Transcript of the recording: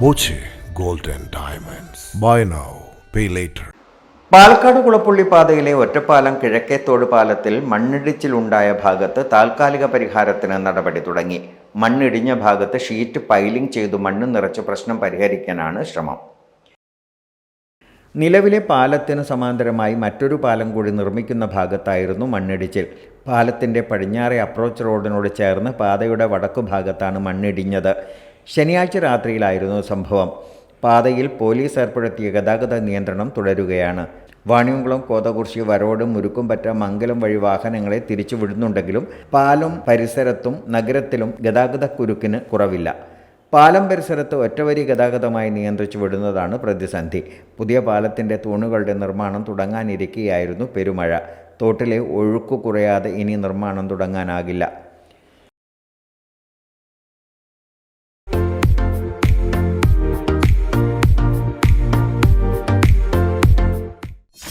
Boche gold diamonds. Buy now, pay later. Palakkad Kulappully പാതയിലെ ഒറ്റപ്പാലം കിഴക്കേത്തോട് പാലത്തിൽ മണ്ണിടിച്ചിലുണ്ടായ ഭാഗത്ത് താൽക്കാലിക പരിഹാരത്തിന് നടപടി തുടങ്ങി മണ്ണിടിഞ്ഞ ഭാഗത്ത് ഷീറ്റ് പൈലിംഗ് ചെയ്തു മണ്ണ് നിറച്ച് പ്രശ്നം പരിഹരിക്കാനാണ് ശ്രമം നിലവിലെ പാലത്തിന് സമാന്തരമായി മറ്റൊരു പാലം കൂടി നിർമ്മിക്കുന്ന ഭാഗത്തായിരുന്നു മണ്ണിടിച്ചിൽ പാലത്തിന്റെ പടിഞ്ഞാറെ അപ്രോച്ച് റോഡിനോട് ചേർന്ന് പാതയുടെ വടക്കു ഭാഗത്താണ് മണ്ണിടിഞ്ഞത് ശനിയാഴ്ച രാത്രിയിലായിരുന്നു സംഭവം. പാതയിൽ പോലീസ് ഏർപ്പെടുത്തിയ ഗതാഗത നിയന്ത്രണം തുടരുകയാണ്. വാണിയംകുളം കോതകുർശി വരോട് മുരുക്കുംപറ്റ മംഗലം വഴി വാഹനങ്ങളെ തിരിച്ചുവിടുന്നുണ്ടെങ്കിലും പാലം പരിസരത്തും നഗരത്തിലും ഗതാഗത കുരുക്കിന് കുറവില്ല. പാലം പരിസരത്ത് ഒറ്റവരി ഗതാഗതമായി നിയന്ത്രിച്ചു വിടുന്നതാണ് പ്രതിസന്ധി. പുതിയ പാലത്തിന്റെ തൂണുകളുടെ നിർമ്മാണം തുടങ്ങാനിരിക്കെയായിരുന്നു പെരുമഴ. തോട്ടിലെ ഒഴുക്കു കുറയാതെ ഇനി നിർമ്മാണം തുടങ്ങാനാകില്ല.